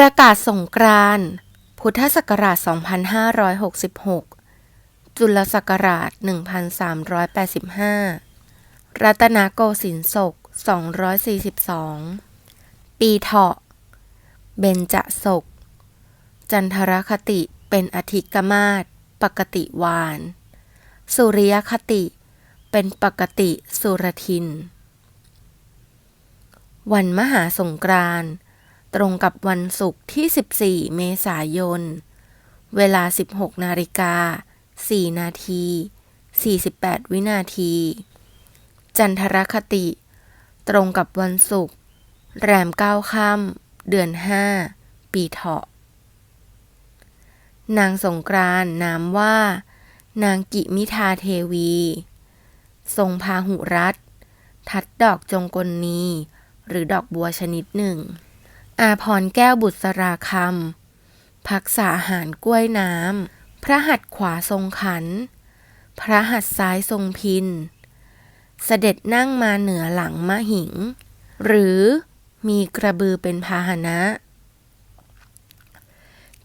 ประกาศสงกรานต์พุทธศักราช 2566 จุลศักราช 1385 รัตนโกสินทร์ศก 242 ปีเถาะ เบญจศก จันทรคติเป็นอธิกมาศปกติวาน สุริยคติ เป็นปกติสุรทิน วันมหาสงกรานต์ ตรงกับวันศุกร์ที่ 14 เมษายน เวลา 16 นาฬิกา 4 นาที 48 วินาที จันทรคติ ตรงกับวันศุกร์แรมเก้าค่ำเดือน 5 ปีเถาะ นางสงกรานนามว่า นางกิมิทาเทวี ทรงพาหุรัตทัดดอกจงกลนีหรือดอกบัวชนิดหนึ่ง อาพรแก้วบุษราคำพักษาหารกล้วยน้ำ พระหัตถ์ขวาทรงขัน พระหัตถ์ซ้ายทรงพิน เสด็จนั่งมาเหนือหลังมะหิง หรือมีกระบือเป็นพาหนะ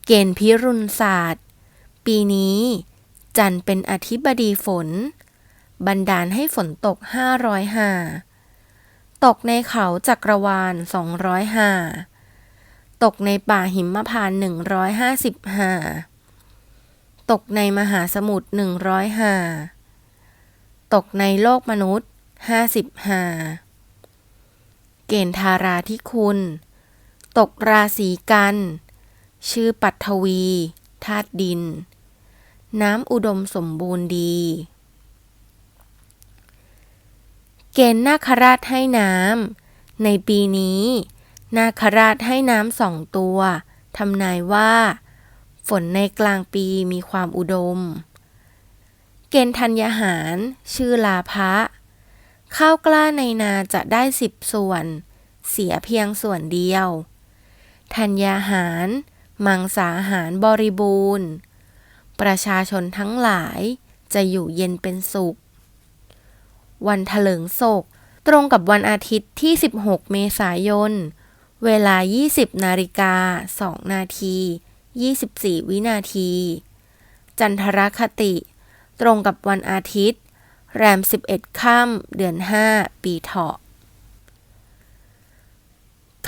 เกณฑ์พิรุณศาสตร์ ปีนี้จันทร์เป็นอธิบดีฝน บันดาลให้ฝนตกห้าร้อยห้าตกในเขาจักรวาลสองร้อยห้า ตกในป่าหิมพานต์หนึ่งร้อยห้าสิบหา ตกในมหาสมุทรหนึ่งร้อยหา ตกในโลกมนุษย์ห้าสิบหา เกณฑ์ธาราธิคุณ ตกราศีกัน ชื่อปัทวีธาตุดิน น้ำอุดมสมบูรณ์ดี เกณฑ์นาคราชให้น้ำในปีนี้ นาคราชให้น้ำสองตัวทำนายว่า ฝนในกลางปีมีความอุดม เกณฑ์ธัญญาหาร ชื่อลาภะข้าวกล้าในนาจะได้สิบส่วน เสียเพียงส่วนเดียว ธัญญาหาร มังสาหารบริบูรณ์ ประชาชนทั้งหลายจะอยู่เย็นเป็นสุข วันถลิงศก ตรงกับวันอาทิตย์ที่ 16 เมษายน เวลา 20 นาฬิกา 2 นาที 24 วินาที จันทรคติ ตรงกับวันอาทิตย์ แรม 11 ค่ำเดือน 5 ปีเถาะ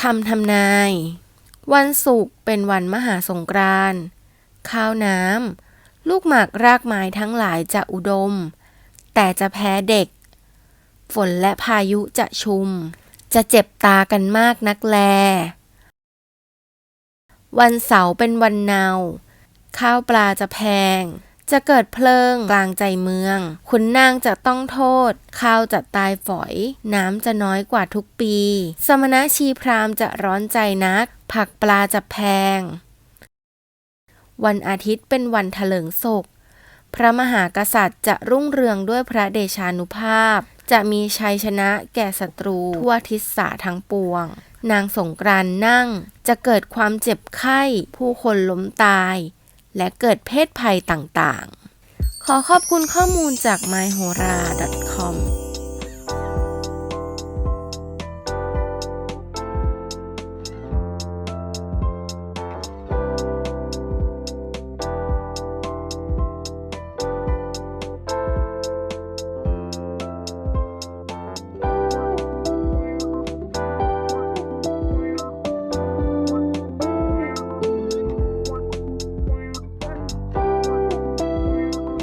คำทำนาย วันศุกร์เป็นวันมหาสงกรานต์ข้าวน้ำ ลูกหมากรากไม้ทั้งหลายจะอุดม แต่จะแพ้เด็ก ฝนและพายุจะชุม จะเจ็บตากันมากนักแล วันเสาร์เป็นวันเนา ข้าวปลาจะแพง จะเกิดเพลิงกลางใจเมือง ขุนนางจะต้องโทษ ข้าวจะตายฝอย น้ำจะน้อยกว่าทุกปี สมณชีพรามจะร้อนใจนัก ผักปลาจะแพง วันอาทิตย์เป็นวันถลิงศกพระมหากษัตริย์จะรุ่งเรืองด้วยพระเดชานุภาพ จะมีชัยชนะแก่ศัตรูทั่วทิศสาทั้งปวง นางสงกรานนั่ง จะเกิดความเจ็บไข้ ผู้คนล้มตาย และเกิดเพศภัยต่างๆ ขอขอบคุณข้อมูลจาก myhora.com